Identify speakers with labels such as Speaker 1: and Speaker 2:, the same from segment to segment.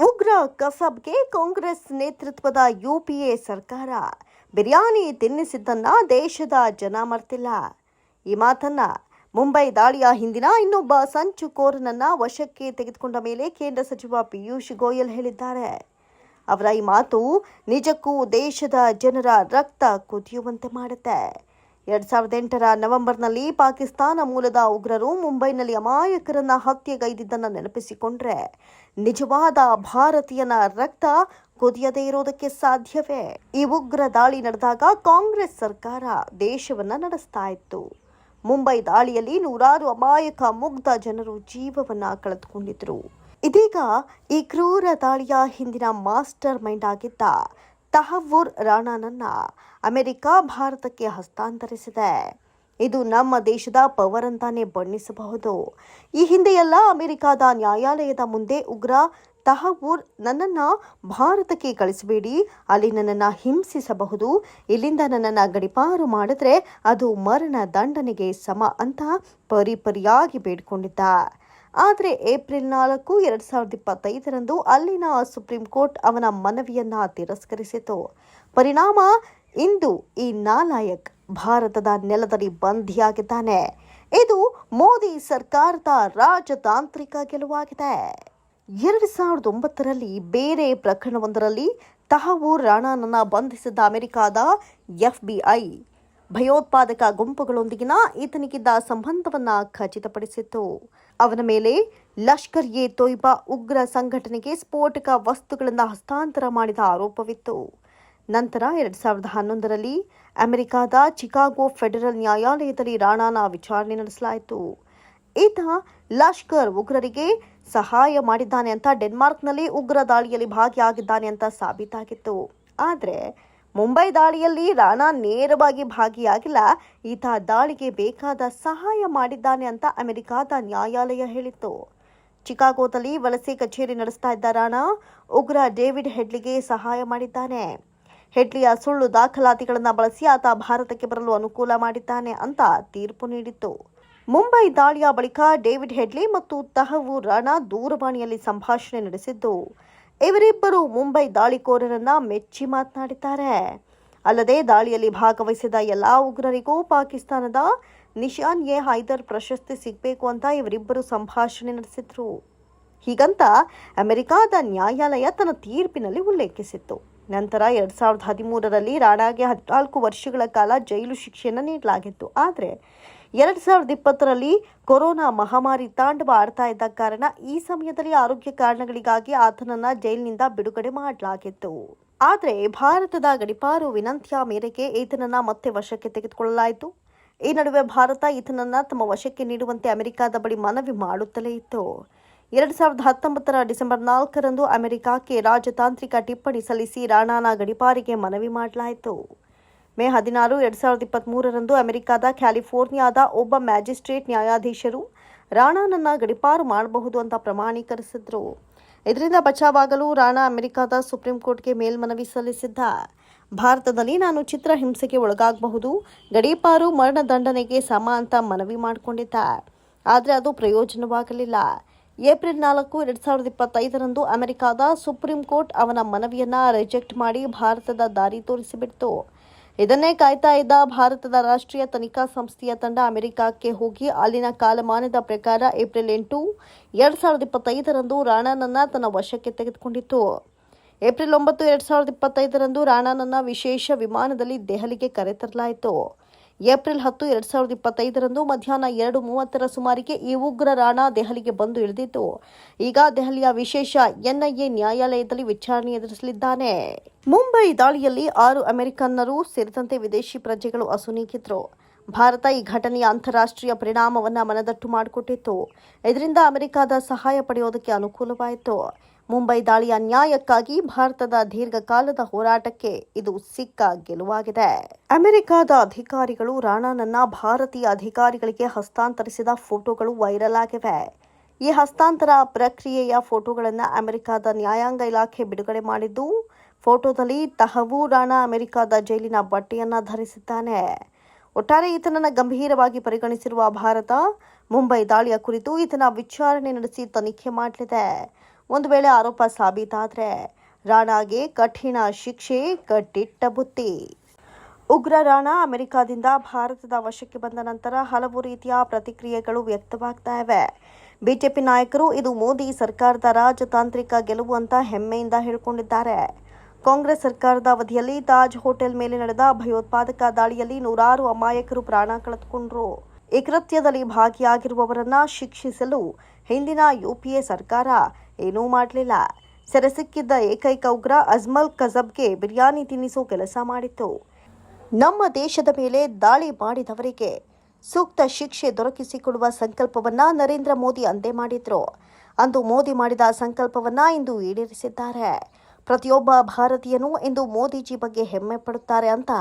Speaker 1: ಉಗ್ರ ಕಸಬ್ಗೆ ಕಾಂಗ್ರೆಸ್ ನೇತೃತ್ವದ ಯುಪಿಎ ಸರ್ಕಾರ. ಬಿರಿಯಾನಿ ತಿನ್ನಿಸಿದ್ದನ್ನ ದೇಶದ ಜನ ಮರ್ತಿಲ್ಲ. ಈ ಮಾತನ್ನ ಮುಂಬೈ ದಾಳಿಯ ಹಿಂದಿನ ಇನ್ನೊಬ್ಬ ಸಂಚುಕೋರನನ್ನ ವಶಕ್ಕೆ ತೆಗೆದುಕೊಂಡ ಮೇಲೆ ಕೇಂದ್ರ ಸಚಿವ ಪಿಯೂಷ್ ಗೋಯಲ್ ಹೇಳಿದ್ದಾರೆ. ಅವರ ಈ ಮಾತು ನಿಜಕ್ಕೂ ದೇಶದ ಜನರ ರಕ್ತ ಕುದಿಯುವಂತೆ ಮಾಡುತ್ತೆ. ಎರಡ್ ಸಾವಿರದ ಎಂಟರ ನವೆಂಬರ್ನಲ್ಲಿ ಪಾಕಿಸ್ತಾನ ಮೂಲದ ಉಗ್ರರು ಮುಂಬೈನಲ್ಲಿ ಅಮಾಯಕರನ್ನ ಹತ್ಯೆಗೈದಿದ್ದನ್ನು ನೆನಪಿಸಿಕೊಂಡ್ರೆ, ನಿಜವಾದ ಭಾರತೀಯನ ರಕ್ತ ಕುದಿಯದೇ ಇರೋದಕ್ಕೆ ಸಾಧ್ಯವೇ? ಈ ಉಗ್ರ ದಾಳಿ ನಡೆದಾಗ ಕಾಂಗ್ರೆಸ್ ಸರ್ಕಾರ ದೇಶವನ್ನ ನಡೆಸ್ತಾ ಇತ್ತು. ಮುಂಬೈ ದಾಳಿಯಲ್ಲಿ ನೂರಾರು ಅಮಾಯಕ ಮುಗ್ಧ ಜನರು ಜೀವವನ್ನ ಕಳೆದುಕೊಂಡಿದ್ರು. ಇದೀಗ ಈ ಕ್ರೂರ ದಾಳಿಯ ಹಿಂದಿನ ಮಾಸ್ಟರ್ ಮೈಂಡ್ ಆಗಿದ್ದ ತಹವೂರ್ ರಾಣಾನನ್ನ ಅಮೆರಿಕ ಭಾರತಕ್ಕೆ ಹಸ್ತಾಂತರಿಸಿದೆ. ಇದು ನಮ್ಮ ದೇಶದ ಪವರ್ ಅಂತಾನೆ ಬಣ್ಣಿಸಬಹುದು. ಈ ಹಿಂದೆಯೆಲ್ಲ ಅಮೆರಿಕದ ನ್ಯಾಯಾಲಯದ ಮುಂದೆ ಉಗ್ರ ತಹವೂರ್ ನನ್ನನ್ನು ಭಾರತಕ್ಕೆ ಕಳಿಸಬೇಡಿ. ಅಲ್ಲಿ ನನ್ನನ್ನು ಹಿಂಸಿಸಬಹುದು. ಇಲ್ಲಿಂದ ನನ್ನನ್ನು ಗಡಿಪಾರು ಮಾಡಿದ್ರೆ ಅದು ಮರಣ ದಂಡನೆಗೆ ಸಮ ಅಂತ ಪರಿಪರಿಯಾಗಿ ಬೇಡಿಕೊಂಡಿದ್ದ. ಆದರೆ ಏಪ್ರಿಲ್ ನಾಲ್ಕು, ಎರಡು ಸಾವಿರದ ಇಪ್ಪತ್ತೈದರಂದು ಅಲ್ಲಿನ ಸುಪ್ರೀಂ ಕೋರ್ಟ್ ಅವನ ಮನವಿಯನ್ನ ತಿರಸ್ಕರಿಸಿತು. ಪರಿಣಾಮ, ಇಂದು ಈ ನಾಲಾಯಕ್ ಭಾರತದ ನೆಲದಲ್ಲಿ ಬಂಧಿಯಾಗಿದ್ದಾನೆ. ಇದು ಮೋದಿ ಸರ್ಕಾರದ ರಾಜತಾಂತ್ರಿಕ ಗೆಲುವಾಗಿದೆ. ಎರಡು ಸಾವಿರದ ಒಂಬತ್ತರಲ್ಲಿ ಬೇರೆ ಪ್ರಕರಣವೊಂದರಲ್ಲಿ ತಹವೂರ್ ರಾಣಾನನ್ನ ಬಂಧಿಸಿದ್ದ ಅಮೆರಿಕದ ಎಫ್ಬಿಐ ಭಯೋತ್ಪಾದಕ ಗುಂಪುಗಳೊಂದಿಗಿನ ಈತನಿಗಿದ್ದ ಸಂಬಂಧವನ್ನ ಖಚಿತಪಡಿಸಿತ್ತು. ಅವನ ಮೇಲೆ ಲಷ್ಕರ್ ಎ ತೊಯ್ಬಾ ಉಗ್ರ ಸಂಘಟನೆಗೆ ಸ್ಫೋಟಕ ವಸ್ತುಗಳನ್ನು ಹಸ್ತಾಂತರ ಮಾಡಿದ ಆರೋಪವಿತ್ತು. ನಂತರ ಎರಡು ಸಾವಿರದ ಹನ್ನೊಂದರಲ್ಲಿ ಅಮೆರಿಕಾದ ಚಿಕಾಗೋ ಫೆಡರಲ್ ನ್ಯಾಯಾಲಯದಲ್ಲಿ ರಾಣಾನ ವಿಚಾರಣೆ ನಡೆಸಲಾಯಿತು. ಈತ ಲಷ್ಕರ್ ಉಗ್ರರಿಗೆ ಸಹಾಯ ಮಾಡಿದ್ದಾನೆ ಅಂತ ಡೆನ್ಮಾರ್ಕ್ನಲ್ಲಿ ಉಗ್ರ ದಾಳಿಯಲ್ಲಿ ಭಾಗಿಯಾಗಿದ್ದಾನೆ ಅಂತ ಸಾಬೀತಾಗಿತ್ತು. ಆದರೆ ಮುಂಬೈ ದಾಳಿಯಲ್ಲಿ ರಾಣಾ ನೇರವಾಗಿ ಭಾಗಿಯಾಗಿಲ್ಲ. ಈತ ದಾಳಿಗೆ ಬೇಕಾದ ಸಹಾಯ ಮಾಡಿದ್ದಾನೆ ಅಂತ ಅಮೆರಿಕಾದ ನ್ಯಾಯಾಲಯ ಹೇಳಿತ್ತು. ಚಿಕಾಗೋದಲ್ಲಿ ವಲಸೆ ಕಚೇರಿ ನಡೆಸ್ತಾ ಇದ್ದ ರಾಣಾ, ಉಗ್ರ ಡೇವಿಡ್ ಹೆಡ್ಲಿಗೆ ಸಹಾಯ ಮಾಡಿದ್ದಾನೆ. ಹೆಡ್ಲಿಯ ಸುಳ್ಳು ದಾಖಲಾತಿಗಳನ್ನು ಬಳಸಿ ಆತ ಭಾರತಕ್ಕೆ ಬರಲು ಅನುಕೂಲ ಮಾಡಿದ್ದಾನೆ ಅಂತ ತೀರ್ಪು ನೀಡಿತ್ತು. ಮುಂಬೈ ದಾಳಿಯ ಬಳಿಕ ಡೇವಿಡ್ ಹೆಡ್ಲಿ ಮತ್ತು ತಹವು ರಾಣಾ ದೂರವಾಣಿಯಲ್ಲಿ ಸಂಭಾಷಣೆ ನಡೆಸಿದ್ದು ಇವರಿಬ್ಬರು ಮುಂಬೈ ದಾಳಿಕೋರರನ್ನ ಮೆಚ್ಚಿ ಮಾತನಾಡಿದ್ದಾರೆ. ಅಲ್ಲದೆ ದಾಳಿಯಲ್ಲಿ ಭಾಗವಹಿಸಿದ ಎಲ್ಲಾ ಉಗ್ರರಿಗೂ ಪಾಕಿಸ್ತಾನದ ನಿಶಾನ್ ಎ ಹೈದರ್ ಪ್ರಶಸ್ತಿ ಸಿಗಬೇಕು ಅಂತ ಇವರಿಬ್ಬರು ಸಂಭಾಷಣೆ ನಡೆಸಿದ್ರು. ಹೀಗಂತ ಅಮೆರಿಕಾದ ನ್ಯಾಯಾಲಯ ತನ್ನ ತೀರ್ಪಿನಲ್ಲಿ ಉಲ್ಲೇಖಿಸಿತ್ತು. ನಂತರ ಎರಡ್ ಸಾವಿರದ ಹದಿಮೂರರಲ್ಲಿ ರಾಣಾಗೆ ಹದಿನಾಲ್ಕು ವರ್ಷಗಳ ಕಾಲ ಜೈಲು ಶಿಕ್ಷೆಯನ್ನು ನೀಡಲಾಗಿತ್ತು. ಆದರೆ ಎರಡ್ ಸಾವಿರದ ಇಪ್ಪತ್ತರಲ್ಲಿ ಕೊರೋನಾ ಮಹಾಮಾರಿ ತಾಂಡವ ಆಡ್ತಾ ಇದ್ದ ಕಾರಣ ಈ ಸಮಯದಲ್ಲಿ ಆರೋಗ್ಯ ಕಾರಣಗಳಿಗಾಗಿ ಆತನನ್ನ ಜೈಲಿನಿಂದ ಬಿಡುಗಡೆ ಮಾಡಲಾಗಿತ್ತು. ಆದರೆ ಭಾರತದ ಗಡಿಪಾರು ವಿನಂತಿಯ ಮೇರೆಗೆ ಈತನನ್ನ ಮತ್ತೆ ವಶಕ್ಕೆ ತೆಗೆದುಕೊಳ್ಳಲಾಯಿತು. ಈ ನಡುವೆ ಭಾರತ ಈತನನ್ನ ತಮ್ಮ ವಶಕ್ಕೆ ನೀಡುವಂತೆ ಅಮೆರಿಕದ ಬಳಿ ಮನವಿ ಮಾಡುತ್ತಲೇ ಇತ್ತು. ಎರಡ್ ಸಾವಿರದ ಹತ್ತೊಂಬತ್ತರ ಡಿಸೆಂಬರ್ ನಾಲ್ಕರಂದು ಅಮೆರಿಕಕ್ಕೆ ರಾಜತಾಂತ್ರಿಕ ಟಿಪ್ಪಣಿ ಸಲ್ಲಿಸಿ ರಾಣಾನ ಗಡಿಪಾರಿಗೆ ಮನವಿ ಮಾಡಲಾಯಿತು. ಮೇ ಹದಿನಾರು, ಎರಡ್ ಸಾವಿರದ ಇಪ್ಪತ್ತ್ಮೂರರಂದು ಅಮೆರಿಕದ ಕ್ಯಾಲಿಫೋರ್ನಿಯಾದ ಒಬ್ಬ ಮ್ಯಾಜಿಸ್ಟ್ರೇಟ್ ನ್ಯಾಯಾಧೀಶರು ರಾಣಾನನ್ನ ಗಡಿಪಾರು ಮಾಡಬಹುದು ಅಂತ ಪ್ರಮಾಣೀಕರಿಸಿದ್ರು. ಇದರಿಂದ ಬಚಾವಾಗಲು ರಾಣಾ ಅಮೆರಿಕದ ಸುಪ್ರೀಂ ಕೋರ್ಟ್ಗೆ ಮೇಲ್ಮನವಿ ಸಲ್ಲಿಸಿದ್ದ. ಭಾರತದಲ್ಲಿ ನಾನು ಚಿತ್ರ ಹಿಂಸೆಗೆ ಒಳಗಾಗಬಹುದು, ಗಡೀಪಾರು ಮರಣದಂಡನೆಗೆ ಸಮ ಅಂತ ಮನವಿ ಮಾಡಿಕೊಂಡಿದ್ದ. ಆದರೆ ಅದು ಪ್ರಯೋಜನವಾಗಲಿಲ್ಲ. ಏಪ್ರಿಲ್ ನಾಲ್ಕು, ಎರಡ್ ಸಾವಿರದ ಇಪ್ಪತ್ತೈದರಂದು ಅಮೆರಿಕದ ಸುಪ್ರೀಂ ಕೋರ್ಟ್ ಅವನ ಮನವಿಯನ್ನ ರಿಜೆಕ್ಟ್ ಮಾಡಿ ಭಾರತದ ದಾರಿ ತೋರಿಸಿಬಿಡ್ತು. ಇದನ್ನೇ ಕಾಯ್ತಾ ಇದ್ದ ಭಾರತದ ರಾಷ್ಟ್ರೀಯ ತನಿಖಾ ಸಂಸ್ಥೆಯ ತಂಡ ಅಮೆರಿಕಕ್ಕೆ ಹೋಗಿ ಅಲ್ಲಿನ ಕಾಲಮಾನದ ಪ್ರಕಾರ ಏಪ್ರಿಲ್ ಎಂಟು, ಎರಡ್ ಸಾವಿರದ ಇಪ್ಪತ್ತೈದರಂದು ರಾಣಾನನ್ನ ತನ್ನ ವಶಕ್ಕೆ ತೆಗೆದುಕೊಂಡಿತ್ತು. ಏಪ್ರಿಲ್ ಒಂಬತ್ತು, ಎರಡ್ ಸಾವಿರದ ಇಪ್ಪತ್ತೈದರಂದು ರಾಣಾನನ್ನ ವಿಶೇಷ ವಿಮಾನದಲ್ಲಿ ದೆಹಲಿಗೆ ಕರೆತರಲಾಯಿತು. ಏಪ್ರಿಲ್ ಹತ್ತು, ಎರಡ್ ಸಾವಿರದ ಇಪ್ಪತ್ತೈದರಂದು ಮಧ್ಯಾಹ್ನ ಎರಡು ಮೂವತ್ತರ ಸುಮಾರಿಗೆ ಈ ಉಗ್ರ ರಾಣಾ ದೆಹಲಿಗೆ ಬಂದು ಇಳಿದಿತ್ತು. ಈಗ ದೆಹಲಿಯ ವಿಶೇಷ ಎನ್ಐಎ ನ್ಯಾಯಾಲಯದಲ್ಲಿ ವಿಚಾರಣೆ ಎದುರಿಸಲಿದ್ದಾನೆ. ಮುಂಬೈ ದಾಳಿಯಲ್ಲಿ ಆರು ಅಮೆರಿಕನ್ನರು ಸೇರಿದಂತೆ ವಿದೇಶಿ ಪ್ರಜೆಗಳು ಅಸುನೀಗಿದ್ರು. ಭಾರತ ಈ ಘಟನೆಯ ಅಂತಾರಾಷ್ಟ್ರೀಯ ಪರಿಣಾಮವನ್ನು ಮನದಟ್ಟು ಮಾಡಿಕೊಟ್ಟಿತ್ತು. ಇದರಿಂದ ಅಮೆರಿಕದ ಸಹಾಯ ಪಡೆಯೋದಕ್ಕೆ ಅನುಕೂಲವಾಯಿತು. ಮುಂಬೈ ದಾಳಿಯ ನ್ಯಾಯಕ್ಕಾಗಿ ಭಾರತದ ದೀರ್ಘಕಾಲದ ಹೋರಾಟಕ್ಕೆ ಇದು ಸಿಕ್ಕ ಗೆಲುವಾಗಿದೆ. ಅಮೆರಿಕದ ಅಧಿಕಾರಿಗಳು ರಾಣಾನನ್ನ ಭಾರತೀಯ ಅಧಿಕಾರಿಗಳಿಗೆ ಹಸ್ತಾಂತರಿಸಿದ ಫೋಟೋಗಳು ವೈರಲ್ ಆಗಿವೆ. ಈ ಹಸ್ತಾಂತರ ಪ್ರಕ್ರಿಯೆಯ ಫೋಟೋಗಳನ್ನು ಅಮೆರಿಕದ ನ್ಯಾಯಾಂಗ ಇಲಾಖೆ ಬಿಡುಗಡೆ ಮಾಡಿದ್ದು, ಫೋಟೋದಲ್ಲಿ ತಹವೂ ರಾಣಾ ಅಮೆರಿಕದ ಜೈಲಿನ ಬಟ್ಟೆಯನ್ನ ಧರಿಸಿದ್ದಾನೆ. ಒಟ್ಟಾರೆ ಈತನನ್ನು ಗಂಭೀರವಾಗಿ ಪರಿಗಣಿಸಿರುವ ಭಾರತ, ಮುಂಬೈ ದಾಳಿಯ ಕುರಿತು ಈತನ ವಿಚಾರಣೆ ನಡೆಸಿ ತನಿಖೆ ಮಾಡಲಿದೆ. ಒಂದು ವೇಳೆ ಆರೋಪ ಸಾಬೀತಾದರೆ ರಾಣಾಗೆ ಕಠಿಣ ಶಿಕ್ಷೆ ಕಟ್ಟಿಟ್ಟ ಬುತ್ತಿ. ಉಗ್ರ ರಾಣಾ ಅಮೆರಿಕಾದಿಂದ ಭಾರತದ ವಶಕ್ಕೆ ಬಂದ ನಂತರ ಹಲವು ರೀತಿಯ ಪ್ರತಿಕ್ರಿಯೆಗಳು ವ್ಯಕ್ತವಾಗ್ತಾ ಇವೆ. ಬಿಜೆಪಿ ನಾಯಕರು ಇದು ಮೋದಿ ಸರ್ಕಾರದ ರಾಜತಾಂತ್ರಿಕ ಗೆಲುವು ಅಂತ ಹೆಮ್ಮೆಯಿಂದ ಹೇಳಿಕೊಂಡಿದ್ದಾರೆ. ಕಾಂಗ್ರೆಸ್ ಸರ್ಕಾರದ ಅವಧಿಯಲ್ಲಿ ತಾಜ್ ಹೋಟೆಲ್ ಮೇಲೆ ನಡೆದ ಭಯೋತ್ಪಾದಕ ದಾಳಿಯಲ್ಲಿ ನೂರಾರು ಅಮಾಯಕರು ಪ್ರಾಣ ಕಳೆದುಕೊಂಡರು. ಈ ಕೃತ್ಯದಲ್ಲಿ ಭಾಗಿಯಾಗಿರುವವರನ್ನ ಶಿಕ್ಷಿಸಲು ಹಿಂದಿನ ಯುಪಿಎ ಸರ್ಕಾರ ಏನೂ ಮಾಡಲಿಲ್ಲ. ಸೆರೆ ಸಿಕ್ಕಿದ್ದ ಏಕೈಕ ಉಗ್ರ ಅಜ್ಮಲ್ ಕಜಬ್ಗೆ ಬಿರಿಯಾನಿ ತಿನ್ನಿಸೋ ಕೆಲಸ ಮಾಡಿತ್ತು. ನಮ್ಮ ದೇಶದ ಮೇಲೆ ದಾಳಿ ಮಾಡಿದವರಿಗೆ ಸೂಕ್ತ ಶಿಕ್ಷೆ ದೊರಕಿಸಿಕೊಡುವ ಸಂಕಲ್ಪವನ್ನ ನರೇಂದ್ರ ಮೋದಿ ಅಂದೇ ಮಾಡಿದ್ರು. ಅಂದು ಮೋದಿ ಮಾಡಿದ ಸಂಕಲ್ಪವನ್ನ ಇಂದು ಈಡೇರಿಸಿದ್ದಾರೆ. ಪ್ರತಿಯೊಬ್ಬ ಭಾರತೀಯನೂ ಇಂದು ಮೋದಿಜಿ ಬಗ್ಗೆ ಹೆಮ್ಮೆ ಪಡುತ್ತಾರೆ ಅಂತ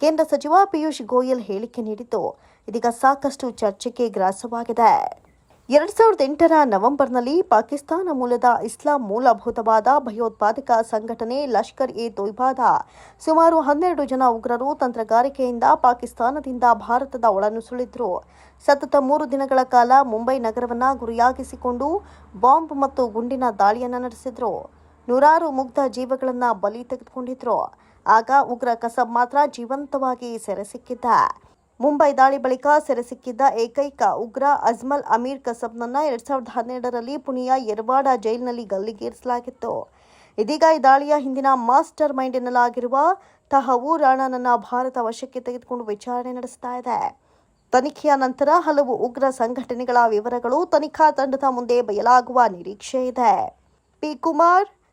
Speaker 1: ಕೇಂದ್ರ ಸಚಿವ ಪಿಯೂಷ್ ಗೋಯಲ್ ಹೇಳಿಕೆ ನೀಡಿದ್ದು. ಇದೀಗ ಸಾಕಷ್ಟು ಚರ್ಚೆಗೆ ಗ್ರಾಸವಾಗಿದೆ. ಎರಡ್ ಸಾವಿರದ ಎಂಟರ ನವೆಂಬರ್ನಲ್ಲಿ ಪಾಕಿಸ್ತಾನ ಮೂಲದ ಇಸ್ಲಾಂ ಮೂಲಭೂತವಾದ ಭಯೋತ್ಪಾದಕ ಸಂಘಟನೆ ಲಷ್ಕರ್ ಎ ತೊಯ್ಬಾದ ಸುಮಾರು ಹನ್ನೆರಡು ಜನ ಉಗ್ರರು ತಂತ್ರಗಾರಿಕೆಯಿಂದ ಪಾಕಿಸ್ತಾನದಿಂದ ಭಾರತದ ಒಳನುಸುಳಿದ್ರು ಸತತ ಮೂರು ದಿನಗಳ ಕಾಲ ಮುಂಬೈ ನಗರವನ್ನು ಗುರಿಯಾಗಿಸಿಕೊಂಡು ಬಾಂಬ್ ಮತ್ತು ಗುಂಡಿನ ದಾಳಿಯನ್ನು ನಡೆಸಿದ್ರು. ನೂರಾರು ಮುಗ್ಧ ಜೀವಗಳನ್ನ ಬಲಿ ತೆಗೆದುಕೊಂಡಿದ್ರು. ಆಗ ಉಗ್ರ ಕಸಬ್ ಮಾತ್ರ ಜೀವಂತವಾಗಿ ಸೆರೆ ಸಿಕ್ಕಿದ್ದ ಮುಂಬೈ ದಾಳಿ ಬಳಿಕ ಸೆರೆ ಸಿಕ್ಕಿದ್ದ ಏಕೈಕ ಉಗ್ರ ಅಜ್ಮಲ್ ಅಮೀರ್ ಕಸಬ್ನನ್ನ ಎರಡ್ ಸಾವಿರದ ಹನ್ನೆರಡರಲ್ಲಿ ಪುಣೆಯ ಯರ್ವಾಡ ಜೈಲಿನಲ್ಲಿ ಗಲ್ಲಿಗೇರಿಸಲಾಗಿತ್ತು. ಇದೀಗ ಈ ದಾಳಿಯ ಹಿಂದಿನ ಮಾಸ್ಟರ್ ಮೈಂಡ್ ಎನ್ನಲಾಗಿರುವ ತಹವು ರಾಣಾನನ್ನ ಭಾರತ ವಶಕ್ಕೆ ತೆಗೆದುಕೊಂಡು ವಿಚಾರಣೆ ನಡೆಸ್ತಾ ಇದೆ. ತನಿಖೆಯ ನಂತರ ಹಲವು ಉಗ್ರ ಸಂಘಟನೆಗಳ ವಿವರಗಳು ತನಿಖಾ ತಂಡದ ಮುಂದೆ ಬಯಲಾಗುವ ನಿರೀಕ್ಷೆ ಇದೆ. ಪಿ. ಕುಮಾರ್